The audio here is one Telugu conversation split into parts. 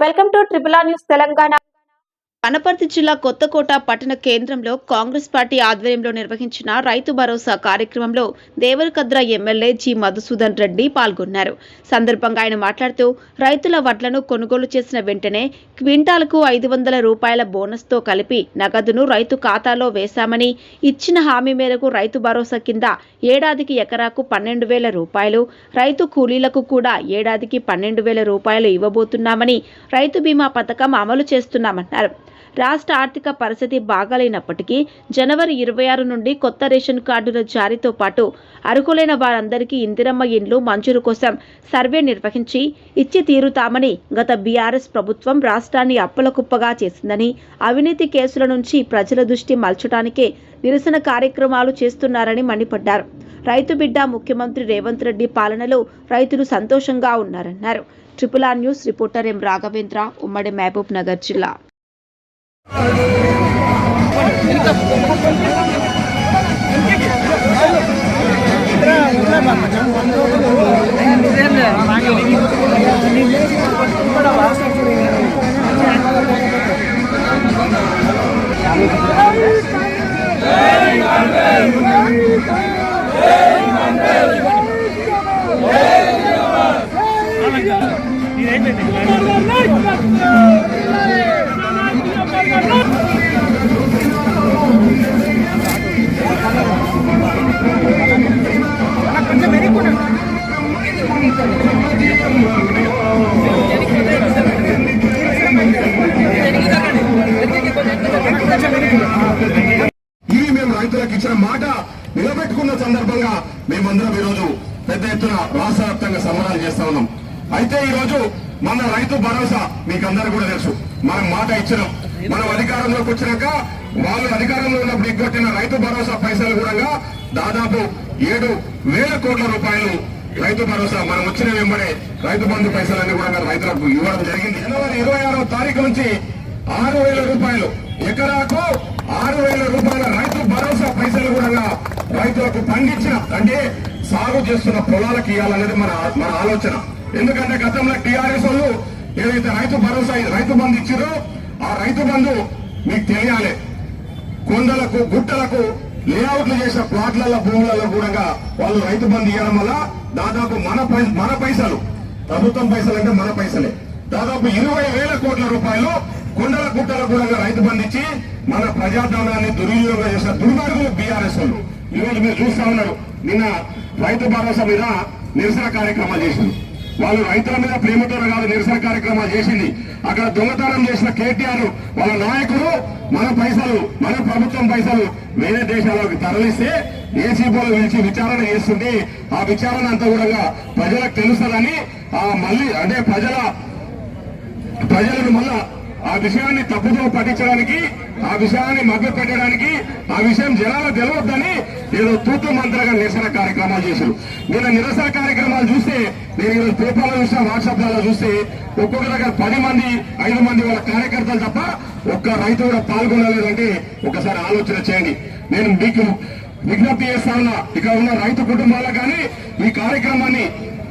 Welcome to triple R news Telangana Anaparthi జిల్లా కొత్తకోట పట్టణ కేంద్రంలో కాంగ్రెస్ పార్టీ ఆధ్వర్యంలో నిర్వహించిన రైతు భరోసా కార్యక్రమంలో దేవరకద్ర ఎమ్మెల్యే జి మధుసూదన్ రెడ్డి పాల్గొన్నారు. సందర్భంగా ఆయన మాట్లాడుతూ రైతుల వడ్లను కొనుగోలు చేసిన వెంటనే క్వింటాలకు ఐదు వందల రూపాయల బోనస్తో కలిపి నగదును రైతు ఖాతాలో వేశామని ఇచ్చిన హామీ మేరకు రైతు భరోసా కింద ఏడాదికి ఎకరాకు పన్నెండు వేల రూపాయలు రైతు కూలీలకు కూడా ఏడాదికి పన్నెండు వేల రూపాయలు ఇవ్వబోతున్నామని రైతు బీమా పథకం అమలు చేస్తున్నామన్నారు. రాష్ట్ర ఆర్థిక పరిస్థితి బాగాలేనప్పటికీ జనవరి ఇరవై ఆరు నుండి కొత్త రేషన్ కార్డుల జారీతో పాటు అర్హులైన వారందరికీ ఇందిరమ్మ ఇండ్లు మంజూరు కోసం సర్వే నిర్వహించి ఇచ్చి తీరుతామని గత బీఆర్ఎస్ ప్రభుత్వం రాష్ట్రాన్ని అప్పుల కుప్పగా చేసిందని అవినీతి కేసుల నుంచి ప్రజల దృష్టి మలచడానికే నిరసన కార్యక్రమాలు చేస్తున్నారని మండిపడ్డారు. రైతు బిడ్డ ముఖ్యమంత్రి రేవంత్ రెడ్డి పాలనలో రైతులు సంతోషంగా ఉన్నారన్నారు. Triple R news reporter M Raghavendra ఉమ్మడి మహబూబ్ నగర్ జిల్లా. Hey, ఇవి మేము రైతులకు ఇచ్చిన మాట నిలబెట్టుకున్న సందర్భంగా మేమందరం ఈరోజు పెద్ద ఎత్తున రాష్ట్ర వ్యాప్తంగా సంబరాలు చేస్తా ఉన్నాం. అయితే ఈరోజు మన రైతు భరోసా మీకందరూ కూడా తెలుసు. మనం మాట ఇచ్చినాం. మనం అధికారంలోకి వచ్చినాక వాళ్ళు అధికారంలో ఉన్నప్పుడు ఎగ్గొట్టిన రైతు భరోసా పైసలు కూడా దాదాపు ఏడు వేల కోట్ల రూపాయలు రైతు భరోసా మనం వచ్చిన వెంబడే రైతు బంధు పైసలన్నీ కూడా రైతులకు ఇవ్వడం జరిగింది. జనవరి ఇరవై ఆరో తారీఖు నుంచి ఆరు వేల రూపాయలు ఎకరాకు ఆరు వేల రూపాయల రైతు భరోసా పైసలు కూడా రైతులకు పండించిన అంటే సాగు చేస్తున్న పొలాలకు ఇవ్వాలనేది మన మన ఆలోచన. ఎందుకంటే గతంలో టీఆర్ఎస్ వాళ్ళు ఏదైతే రైతు భరోసా రైతు బంధు ఇచ్చారో ఆ రైతు బంధు మీకు తెలియాలి. కొండలకు గుట్టలకు లేఅవుట్లు చేసిన ప్లాట్లలో భూములలో కూడా వాళ్ళు రైతు బంధు ఇవ్వడం వల్ల దాదాపు మన పై- మన పైసలు. ప్రభుత్వం పైసలు అంటే మన పైసలే. దాదాపు ఇరవై వేల కోట్ల రూపాయలు కొండల గుట్టల కూడా రైతు బంధించి మన ప్రజాధనాన్ని దుర్వినియోగం చేసిన దుర్మార్గులు బీఆర్ఎస్ వాళ్ళు. ఈరోజు మీరు చూస్తా ఉన్నారు నిన్న రైతు భరోసా మీద నిరసన కార్యక్రమాలు చేశారు వాళ్ళు రైతుల మీద ప్రేమతో కాదు నిరసన కార్యక్రమాలు చేసింది. అక్కడ దొంగతనం చేసిన కేటీఆర్ వాళ్ళ నాయకులు మన పైసలు మన ప్రభుత్వం పైసలు వేరే దేశాలకు తరలిస్తే ఏసీబీలో పిలిచి విచారణ చేస్తుంది. ఆ విచారణ అంతా కూడా ప్రజలకు తెలుస్తుందని ఆ మళ్ళీ అంటే ప్రజల ప్రజలను మళ్ళా ఆ విషయాన్ని తప్పుదో పట్టించడానికి ఆ విషయాన్ని మభ్య పెట్టడానికి ఆ విషయం జనాలు తెలియొద్దని ఏదో తూతు మంత్రగా నిరసన కార్యక్రమాలు చేశారు. నిన్న నిరసన కార్యక్రమాలు చూస్తే నేను ఈరోజు పేపర్లో చూసిన వాట్సాప్ చూస్తే ఒక్కొక్క దగ్గర పది మంది ఐదు మంది వాళ్ళ కార్యకర్తలు తప్ప ఒక్క రైతు కూడా పాల్గొనలేదంటే ఒకసారి ఆలోచన చేయండి. నేను మీకు విజ్ఞప్తి చేస్తా ఉన్నా ఇక్కడ ఉన్న రైతు కుటుంబాలకు కానీ ఈ కార్యక్రమాన్ని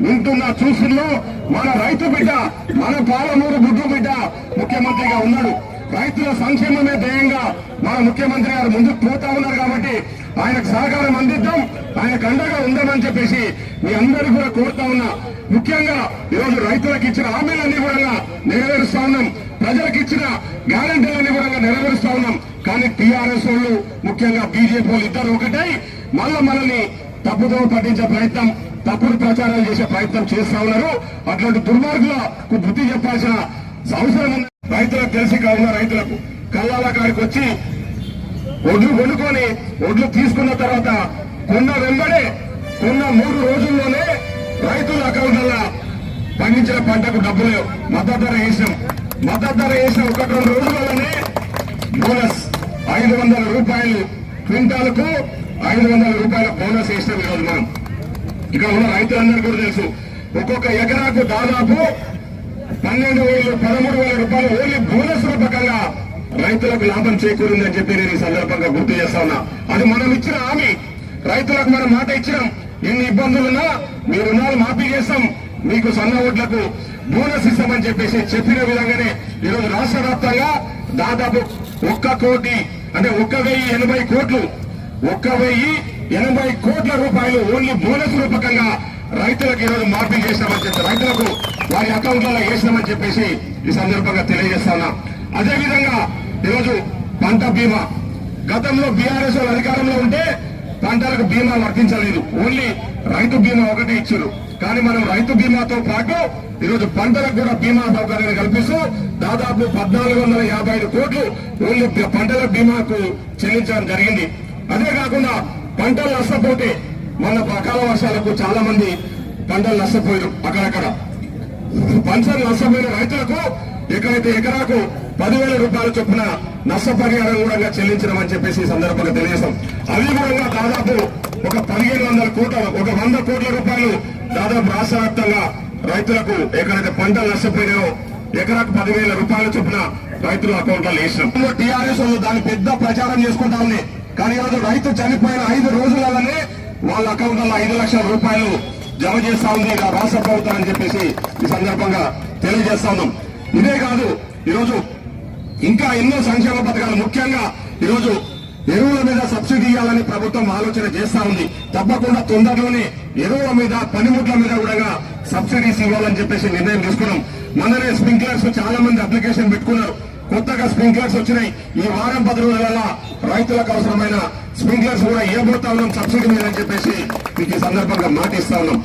వింటున్న చూస్తున్నా. మన రైతు బిడ్డ మన పాలమూరు బుడ్డు బిడ్డ ముఖ్యమంత్రిగా ఉన్నాడు. రైతుల సంక్షేమమే ధ్యేయంగా మన ముఖ్యమంత్రి గారు ముందుకు పోతా ఉన్నారు కాబట్టి ఆయనకు సహకారం అందిద్దాం. ఆయనకు అండగా ఉందామని చెప్పేసి మీ అందరూ కూడా కోరుతా ఉన్నా. ముఖ్యంగా ఈరోజు రైతులకు ఇచ్చిన హామీలన్నీ కూడా నెరవేరుస్తా ఉన్నాం. ప్రజలకు ఇచ్చిన గ్యారంటీలన్నీ కూడా నెరవేరుస్తా ఉన్నాం. కానీ టీఆర్ఎస్ వాళ్ళు ముఖ్యంగా బీజేపీ వాళ్ళు ఇద్దరు ఒకటై మళ్ళా మనల్ని తప్పుదో పట్టించే ప్రయత్నం తప్పుడు ప్రచారాలు చేసే ప్రయత్నం చేస్తా ఉన్నారు. అట్లాంటి దుర్మార్గులకు బుద్ధి చెప్పాల్సిన అవసరం రైతులకు తెలిసి కావున రైతులకు కల్లాల కాడికి వచ్చి ఒడ్లు కొనుక్కొని ఒడ్లు తీసుకున్న తర్వాత కొన్న వెంబడే కొన్న మూడు రోజుల్లోనే రైతుల అకౌంట్లలో పండించిన పంటకు డబ్బులు మద్దతు ధర వేసాం మద్దతు ధర వేసిన ఒకటి రెండు రోజులలోనే బోనస్ ఐదు వందల రూపాయలు క్వింటాలకు ఐదు వందల రూపాయల బోనస్ వేసినాం ఈరోజు మనం. ఇక్కడ ఉన్న రైతులందరికీ కూడా తెలుసు. ఒక్కొక్క ఎకరాకు దాదాపు పన్నెండు వేలు పదమూడు వేల రూపాయలు ఓన్లీ బోనస్ రూపకంగా రైతులకు లాభం చేకూరిందని చెప్పి నేను ఈ సందర్భంగా గుర్తు చేస్తా ఉన్నా. అది మనం ఇచ్చిన హామీ. రైతులకు మనం మాట ఇచ్చినాం. ఎన్ని ఇబ్బందులున్నా మీ రుణాలు మాఫీ చేస్తాం. మీకు సన్న ఓట్లకు బోనస్ ఇస్తామని చెప్పేసి చెప్పిన విధంగానే ఈరోజు రాష్ట్ర వ్యాప్తంగా దాదాపు ఒక్క కోటి అంటే ఒక్క వెయ్యి ఎనభై కోట్లు ఒక్క వెయ్యి ఎనభై కోట్ల రూపాయలు ఓన్లీ బోనస్ రూపకంగా రైతులకు ఈరోజు మార్పిడి చేస్తామని చెప్పి రైతులకు వారి అకౌంట్లలో వేసినామని చెప్పేసి ఈ సందర్భంగా తెలియజేస్తాను? అదేవిధంగా ఈరోజు పంట బీమా. గతంలో బీఆర్ఎస్ అధికారంలో ఉంటే పంటలకు బీమా వర్తించలేదు. ఓన్లీ రైతు బీమా ఒకటే ఇచ్చారు. కానీ మనం రైతు బీమాతో పాటు ఈరోజు పంటలకు కూడా బీమా సౌకర్యాన్ని కల్పిస్తూ దాదాపు పద్నాలుగు వందల యాభై ఐదు కోట్లు ఓన్లీ పంటల బీమాకు చెల్లించడం జరిగింది. అదే కాకుండా పంటలు నష్టపోతే మన అకాల వర్షాలకు చాలా మంది పంటలు నష్టపోయారు అక్కడక్కడ. పంచర్ నష్టపోయిన రైతులకు ఎక్కడైతే ఎకరాకు పదివేల రూపాయల చొప్పున నష్టపరిహారం కూడా చెల్లించడం అని చెప్పేసి ఈ సందర్భంగా తెలియజేస్తాం. అవి కూడా దాదాపు ఒక పదిహేను వందల కోట్ల ఒక వంద కోట్ల రూపాయలు దాదాపు రాష్ట్ర వ్యాప్తంగా రైతులకు ఎక్కడైతే పంటలు నష్టపోయినాయో ఎకరాకు పదివేల రూపాయల చొప్పున రైతుల అకౌంట్లో వేసినాం టీఆర్ఎస్ వాళ్ళు దాన్ని పెద్ద ప్రచారం చేసుకుంటా ఉంది. కానీ ఈరోజు రైతు చనిపోయిన ఐదు రోజులలోనే వాళ్ళ అకౌంట్లలో ఐదు లక్షల రూపాయలు జమ చేస్తా ఉంది ఇలా రాష్ట్ర ప్రభుత్వం అని చెప్పేసి ఈ సందర్భంగా తెలియజేస్తా ఉన్నాం ఇదే కాదు ఈరోజు ఇంకా ఎన్నో సంక్షేమ పథకాలు ముఖ్యంగా ఈరోజు ఎరువుల మీద సబ్సిడీ ఇవ్వాలని ప్రభుత్వం ఆలోచన చేస్తా ఉంది. తప్పకుండా తొందరలోనే ఎరువుల మీద పనిముట్ల మీద కూడా సబ్సిడీస్ ఇవ్వాలని చెప్పేసి నిర్ణయం తీసుకున్నాం. మననే స్ప్రింక్లర్స్ చాలా మంది అప్లికేషన్ పెట్టుకున్నారు. కొత్తగా స్ప్రింక్లర్స్ వచ్చినాయి. ఈ వారం పది రోజుల రైతులకు అవసరమైన స్ప్రింక్లర్స్ కూడా ఏ ఉన్నాం సబ్సిడీ మీద అని చెప్పేసి మీకు ఈ సందర్భంగా మాట ఇస్తా ఉన్నాం.